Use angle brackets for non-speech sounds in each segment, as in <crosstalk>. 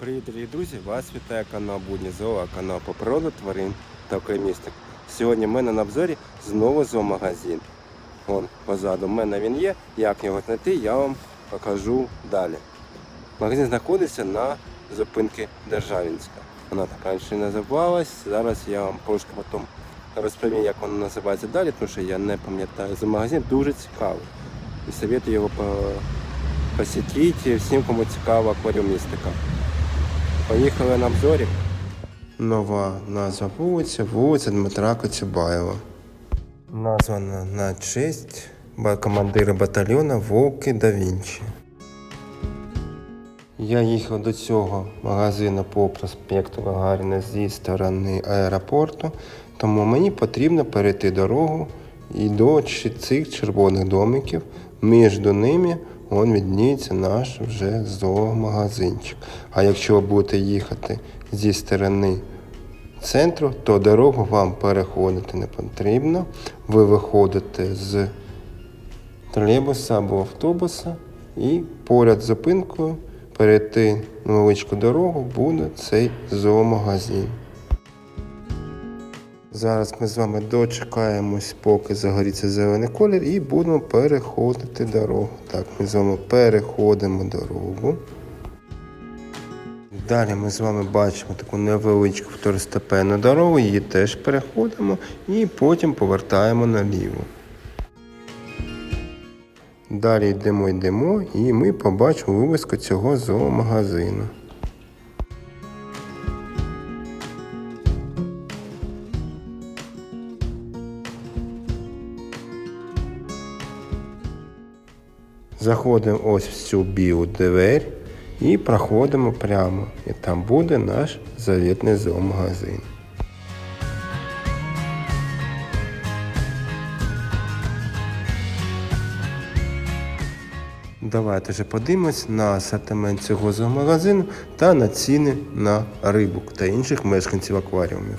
Привіт, дорогі друзі! Вас вітає канал Будні Зоо, канал по природу, тварин та окремісток. Сьогодні в мене на обзорі знову зоомагазин. Вон позаду в мене він є. Як його знайти, я вам покажу далі. Магазин знаходиться на зупинці Державінська. Вона так раніше не називалась. Зараз я вам трошки потім розповім, як вона називається далі, тому що я не пам'ятаю. За магазин дуже цікавий. І советую його по... посетити всім, кому цікава акваріумістика. Поїхали на обзорі. Нова назва вулиця, вулиця Дмитра Коцюбаєва. Названа на честь командира батальйону Вовки да Вінчі. Я їхав до цього магазину по проспекту Гагаріна зі сторони аеропорту, тому мені потрібно перейти дорогу і до цих червоних домиків. Між ними он відніється наш вже зоомагазинчик. А якщо ви будете їхати зі сторони центру, то дорогу вам переходити не потрібно. Ви виходите з тролейбуса або автобуса і поряд з зупинкою перейти невеличку дорогу буде цей зоомагазин. Зараз ми з вами дочекаємось, поки загоріться зелений колір, і будемо переходити дорогу. Так, ми з вами переходимо дорогу. Далі ми з вами бачимо таку невеличку второстепенну дорогу, її теж переходимо і потім повертаємо наліво. Далі йдемо, йдемо, і ми побачимо вивіску цього зоомагазину. Заходимо ось в цю білу двері і проходимо прямо. І там буде наш завітний зоомагазин. Давайте вже подивимось на асортимент цього зоомагазину та на ціни на рибу та інших мешканців акваріумів.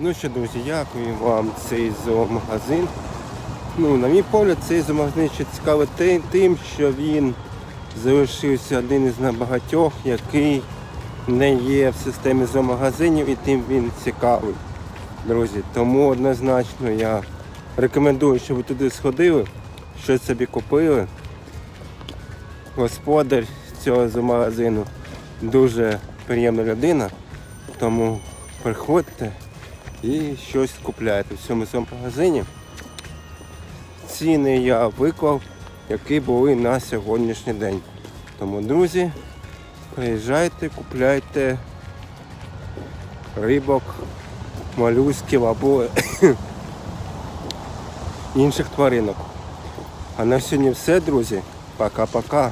Ну що, друзі, дякую вам цей зоомагазин. Ну, на мій погляд, цей зоомагазин ще цікавий тим, що він залишився один із небагатьох, який не є в системі зоомагазинів і тим він цікавий. Друзі, тому однозначно я рекомендую, щоб ви туди сходили, щось собі купили. Господар цього зоомагазину дуже приємна людина, тому приходьте і щось купляйте в цьому зоомагазині. Ціни я виклав, які були на сьогоднішній день. Тому, друзі, приїжджайте, купляйте рибок, молюсків або <coughs> інших тваринок. А на сьогодні все, друзі. Пока-пока.